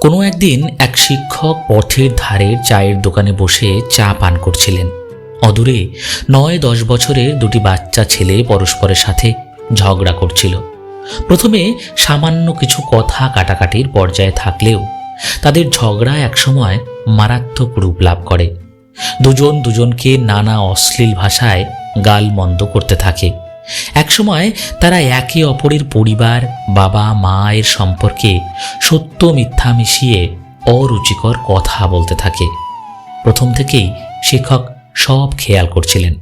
কোনো একদিন এক শিক্ষক পথের ধারের চায়ের দোকানে বসে চা পান করছিলেন। অদূরে নয় দশ বছরের দুটি বাচ্চা ছেলে পরস্পরের সাথে ঝগড়া করছিল। প্রথমে সামান্য কিছু কথা কাটাকাটির পর্যায়ে থাকলেও তাদের ঝগড়া একসময় মারাত্মক রূপ লাভ করে। দুজন দুজনকে নানা অশ্লীল ভাষায় গাল মন্দ করতে থাকে। একসময় তারা একে অপরের পরিবার, বাবা মায়ের সম্পর্কে সত্য মিথ্যা মিশিয়ে অরুচিকর কথা বলতে থাকে। প্রথম থেকেই শিক্ষক সব খেয়াল করছিলেন।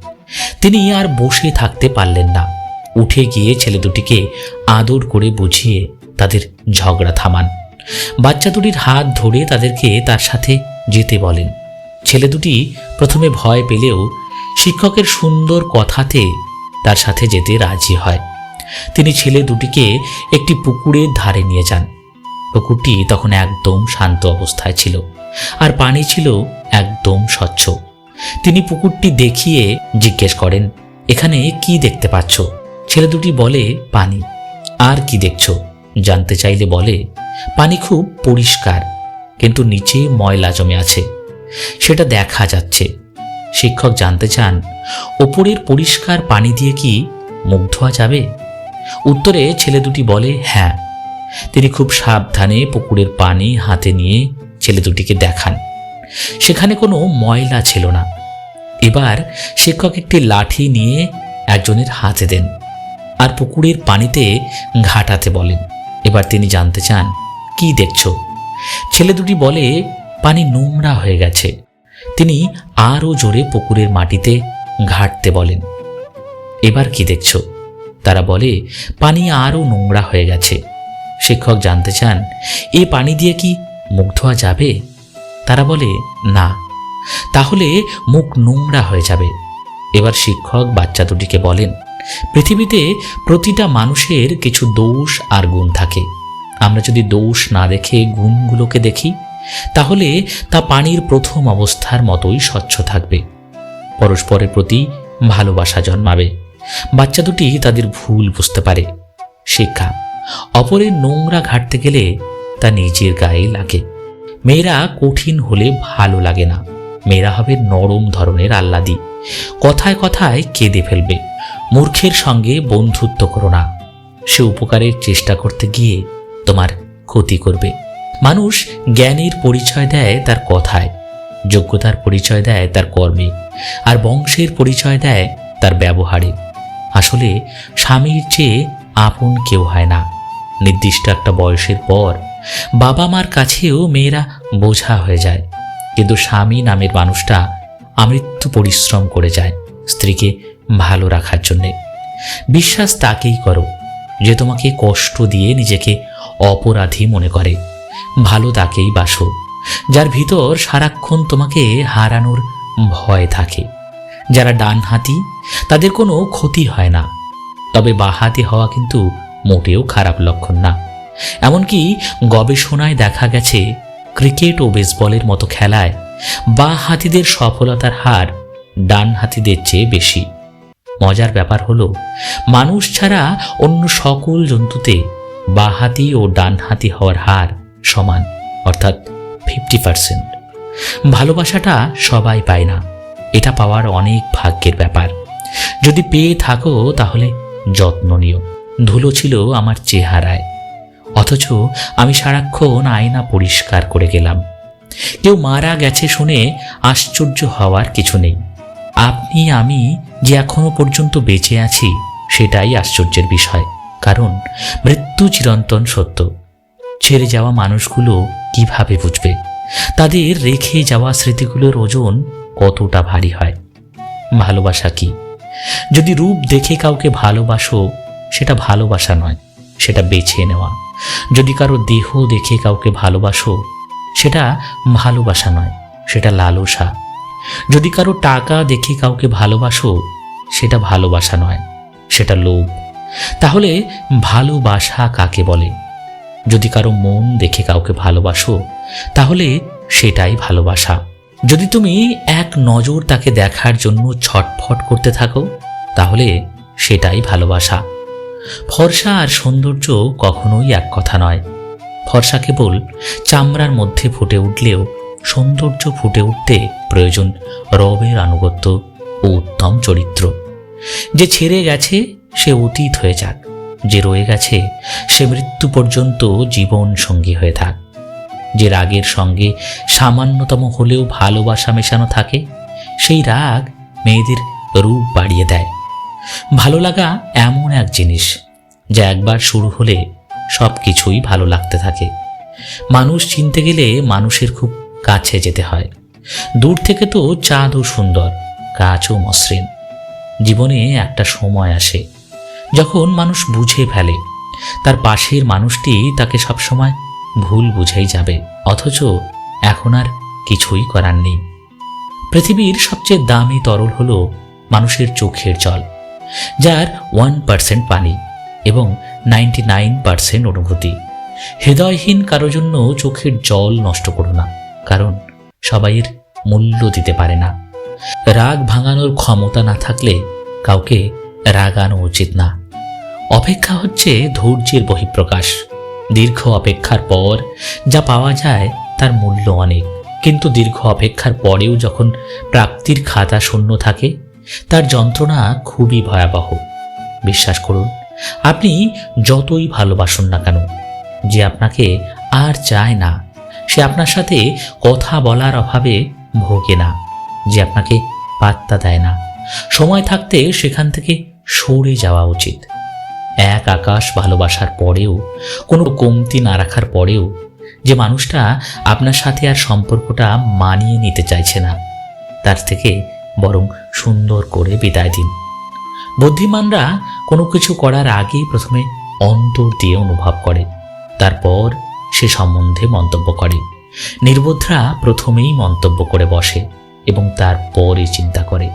তিনি আর বসে থাকতে পারলেন না। উঠে গিয়ে ছেলে দুটিকে আদর করে বুঝিয়ে তাদের ঝগড়া থামান। বাচ্চা দুটির হাত ধরে তাদেরকে তার সাথে যেতে বলেন। ছেলে দুটি প্রথমে ভয় পেলেও শিক্ষকের সুন্দর কথাতে তার সাথে যেতে রাজি হয়। তিনি ছেলে দুটিকে একটি পুকুরের ধারে নিয়ে যান। পুকুরটি তখন একদম শান্ত অবস্থায় ছিল আর পানি ছিল একদম স্বচ্ছ। তিনি পুকুরটি দেখিয়ে জিজ্ঞেস করেন, এখানে কি দেখতে পাচ্ছ? ছেলে দুটি বলে, পানি। আর কি দেখছ? জানতে চাইলে বলে, পানি খুব পরিষ্কার, কিন্তু নিচে ময়লা জমে আছে। সেটা দেখা যাচ্ছে। শিক্ষক জানতে চান ওপরের পরিষ্কার পানি দিয়ে কি মুখ ধোয়া যাবে? উত্তরে ছেলে দুটি বলে হ্যাঁ। তিনি খুব সাবধানে পুকুরের পানি হাতে নিয়ে ছেলে দুটিকে দেখান। সেখানে কোনো ময়লা ছিল না। এবার শিক্ষক একটি লাঠি নিয়ে একজনের হাতে দেন আর পুকুরের পানিতে ঘাটাতে বলেন। এবার তিনি জানতে চান, কি দেখছ? ছেলে দুটি বলে, পানি নোংরা হয়ে গেছে। তিনি আরও জোরে পুকুরের মাটিতে ঘাটতে বলেন, এবার কি দেখছ? তারা বলে, পানি আরও নোংরা হয়ে গেছে। শিক্ষক জানতে চান, এ পানি দিয়ে কি মুখ ধোয়া যাবে? তারা বলে, না, তাহলে মুখ নোংরা হয়ে যাবে। এবার শিক্ষক বাচ্চা দুটিকে বলেন, পৃথিবীতে প্রতিটা মানুষের কিছু দোষ আর গুণ থাকে। আমরা যদি দোষ না দেখে গুণগুলোকে দেখি তাহলে তা পানির প্রথম অবস্থার মতোই স্বচ্ছ থাকবে। পরস্পরের প্রতি ভালোবাসা জন্মাবে। বাচ্চা দুটি তাদের ভুল বুঝতে পারে। শিক্ষা, অপরের নোংরা ঘাটতে গেলে তা নিজের গায়ে লাগে। মেয়েরা কঠিন হলে ভালো লাগে না। মেয়েরা হবে নরম ধরনের আহ্লাদি। কথায় কথায় কেঁদে ফেলবে। মূর্খের সঙ্গে বন্ধুত্ব করো না। সে উপকারের চেষ্টা করতে গিয়ে তোমার ক্ষতি করবে। মানুষ জ্ঞানের পরিচয় দেয় তার কথায়, যোগ্যতার পরিচয় দেয় তার কর্মে, আর বংশের পরিচয় দেয় তার ব্যবহারে। আসলে স্বামীর চেয়ে আপন কেউ হয় না। নির্দিষ্ট একটা বয়সের পর বাবা মার কাছেও মেয়েরা বোঝা হয়ে যায়। কিন্তু স্বামী নামের মানুষটা আমৃত্যু পরিশ্রম করে যায় স্ত্রীকে ভালো রাখার জন্যে। বিশ্বাস তাকেই করো যে তোমাকে কষ্ট দিয়ে নিজেকে অপরাধী মনে করে। ভালো তাকেই বাসো। যার ভিতর সারাক্ষণ তোমাকে হারানোর ভয় থাকে। যারা ডান হাতি, তাদের কোনো ক্ষতি হয় না। তবে বাহাতি হওয়া কিন্তু মোটেও খারাপ লক্ষণ না। এমনকি গবেষণায় দেখা গেছে, ক্রিকেট ও বেসবলের মতো খেলায় বা হাতিদের সফলতার হার ডান হাতিদের চেয়ে বেশি। মজার ব্যাপার হলো, মানুষ ছাড়া অন্য সকল জন্তুতে বাহাতি ও ডানহাতি হওয়ার হার সমান, অর্থাৎ ফিফটি পার্সেন্ট ভালোবাসাটা সবাই পায় না। এটা পাওয়ার অনেক ভাগ্যের ব্যাপার। যদি পেয়ে থাকো, তাহলে যত্ন নিও। ধুলো ছিল আমার চেহারায়। অথচ আমি সারাক্ষণ আয়না পরিষ্কার করে গেলাম। কেউ মারা গেছে শুনে আশ্চর্য হওয়ার কিছু নেই। আপনি, আমি যে এখনও পর্যন্ত বেঁচে আছি, সেটাই আশ্চর্যের বিষয়। কারণ মৃত্যু চিরন্তন সত্য। ছেড়ে যাওয়া মানুষগুলো কীভাবে বুঝবে? তাদের রেখে যাওয়া স্মৃতিগুলোর ওজন কতটা ভারী হয়? ভালোবাসা কি? যদি রূপ দেখে কাউকে ভালোবাসো, সেটা ভালোবাসা নয়, সেটা বেছে নেওয়া। যদি কারও দেহ দেখে কাউকে ভালোবাসো, সেটা ভালোবাসা নয়, সেটা লালসা। যদি কারও টাকা দেখে কাউকে ভালোবাসো, সেটা ভালোবাসা নয়, সেটা লোভ। তাহলে ভালোবাসা কাকে বলে? যদি কারও মন দেখে কাউকে ভালোবাসো, তাহলে সেটাই ভালোবাসা। যদি তুমি এক নজর তাকে দেখার জন্য ছটফট করতে থাকো, তাহলে সেটাই ভালোবাসা। ফর্সা আর সৌন্দর্য কখনোই এক কথা নয়। ফর্সা কেবল চামড়ার মধ্যে ফুটে উঠলেও সৌন্দর্য ফুটে উঠতে প্রয়োজন রবের আনুগত্য ও উত্তম চরিত্র। যে ছেড়ে গেছে, সে অতীত হয়ে যাক। যে রয়ে গেছে, সে মৃত্যু পর্যন্ত জীবন সঙ্গী হয়ে থাক। যে রাগের সঙ্গে সামান্যতম হলেও ভালোবাসা মেশানো থাকে, সেই রাগ মেয়েদের রূপ বাড়িয়ে দেয়। ভালো লাগা এমন এক জিনিস, যা একবার শুরু হলে সব কিছুই ভালো লাগতে থাকে। মানুষ চিনতে গেলে মানুষের খুব কাছে যেতে হয়। দূর থেকে তো চাঁদও সুন্দর কাজও মসৃণ। জীবনে একটা সময় আসে যখন মানুষ বুঝে ফেলে, তার পাশের মানুষটি তাকে সবসময় ভুল বুঝেই যাবে, অথচ এখন আর কিছুই করার নেই। পৃথিবীর সবচেয়ে দামি তরল হল মানুষের চোখের জল, যার ওয়ান পার্সেন্ট পানি এবং নাইনটি নাইন পার্সেন্ট অনুভূতি। হৃদয়হীন কারও জন্য চোখের জল নষ্ট করো না, কারণ সবাইয়ের মূল্য দিতে পারে না। রাগ ভাঙানোর ক্ষমতা না থাকলে কাউকে রাগানো উচিত না। অপেক্ষা হচ্ছে ধৈর্যের বহিঃপ্রকাশ। দীর্ঘ অপেক্ষার পর যা পাওয়া যায় তার মূল্য অনেক। কিন্তু দীর্ঘ অপেক্ষার পরেও যখন প্রাপ্তির খাতা শূন্য থাকে, তার যন্ত্রণা খুবই ভয়াবহ। বিশ্বাস করুন, আপনি যতই ভালোবাসুন না কেন, যে আপনাকে আর চায় না, সে আপনার সাথে কথা বলার অভাবে ভোগে না, যে আপনাকে পাত্তা দেয় না। সময় থাকতে সেখান থেকে সরে যাওয়া উচিত। এক আকাশ ভালোবাসার পরেও, কোনো কমতি না রাখার পরেও, যে মানুষটা আপনার সাথে আর সম্পর্কটা মানিয়ে নিতে চাইছে না, তার থেকে বরং সুন্দর করে বিদায় দিন। বুদ্ধিমানরা কোনো কিছু করার আগেই প্রথমে অন্তর দিয়ে অনুভব করে, তারপর সে সম্বন্ধে মন্তব্য করে। নির্বোধরা প্রথমেই মন্তব্য করে বসে এবং তারপরে চিন্তা করে।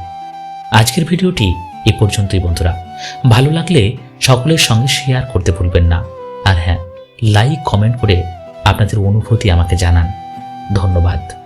আজকের ভিডিওটি এ পর্যন্তই বন্ধুরা। ভালো লাগলে সকলের সঙ্গে শেয়ার করতে ভুলবেন না। আর হ্যাঁ লাইক কমেন্ট করে আপনাদের অনুভূতি আমাকে জানান। ধন্যবাদ।